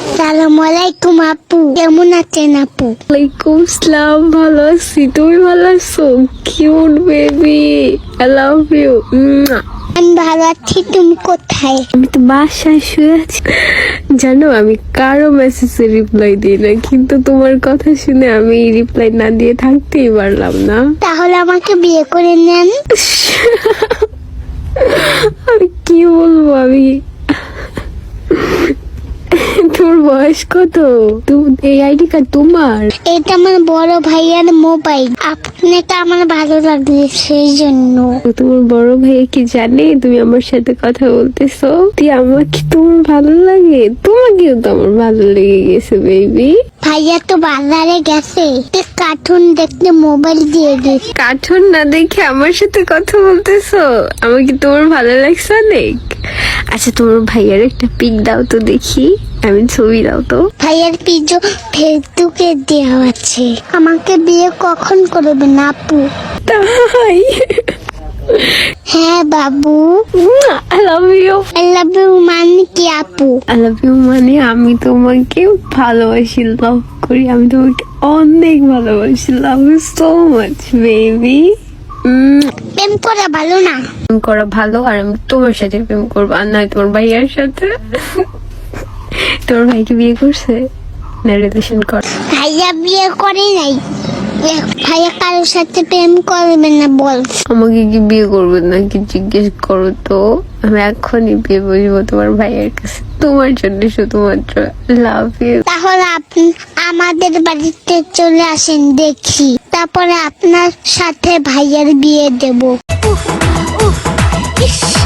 আসসালামু আলাইকুম আপু কেমন আছেন আপু ওয়ালাইকুম সালাম ভালো আছি। তুমি ভালো আছো? Cute baby I love you আমি ভালো আছি তুমি কোথায়? আমি তো বাসায় শুয়ে আছি। জানো আমি কারও মেসেজে রিপ্লাই দিই না কিন্তু তোমার কথা শুনে আমি রিপ্লাই না দিয়ে থাকতেই পারলাম না। তাহলে আমাকে বিয়ে করে নেন। আমি কি বলব আমি? তোর বয়স কত? এই আইডি কার্ড তোমার? এটা আমার বড় ভাইয়ার মোবাইল। আপনাকে আমার ভালো লাগছে সেই জন্য। তোমার বড় ভাই কি জানে? তুমি আমার সাথে কথা বলতেছো। তুই আমাকে তোমার ভালো লাগে? তোমাকেও তো আমার ভালো লেগে গেছে বেবি ভাইয়া তো বাজারে গেছে। কার্টুন দেখতে মোবাইল দিয়ে গেছে কার্টুন না দেখে আমার সাথে কথা বলতেছো? আমাকে তোমার ভালো লাগছে অনেক? আচ্ছা তোমার ভাইয়ার একটা পিক দাও তো দেখি। আমি ছবি দাও তো। ভাইয়ার পিজো ফেসবুকে দেওয়া আছে। আমাকে বিয়ে কখন করবেন আপু? তাই? হ্যাঁ বাবু। I love you I love you মানে কি আপু? আই লাভ ইউ মানে আমি তোমাকে ভালোবাসি লাভ করি। আমি তোমাকে অনেক ভালোবাসি। Love you so much baby করা ভালো না। প্রেম করা ভালো আর আমি তোমার সাথে প্রেম করব আর নয় তোমার ভাইয়ার সাথে। তোমার ভাইকে বিয়ে করছে? না রিলেশন কর। ভাইয়া বিয়ে করে নাই। ভাইয়া কারোর সাথে প্রেম করবে না বল। আমাকে কি বিয়ে করবে নাকি জিজ্ঞেস করো তো? আমি এখনই বিয়ে বসবো তোমার ভাইয়ের কাছে। তোমার জন্য শুধুমাত্র লাভ ইউ তাহলে আপনি আমাদের বাড়িতে চলে আসেন দেখি। তারপরে আপনার সাথে ভাইয়ার বিয়ে দেব। Yes.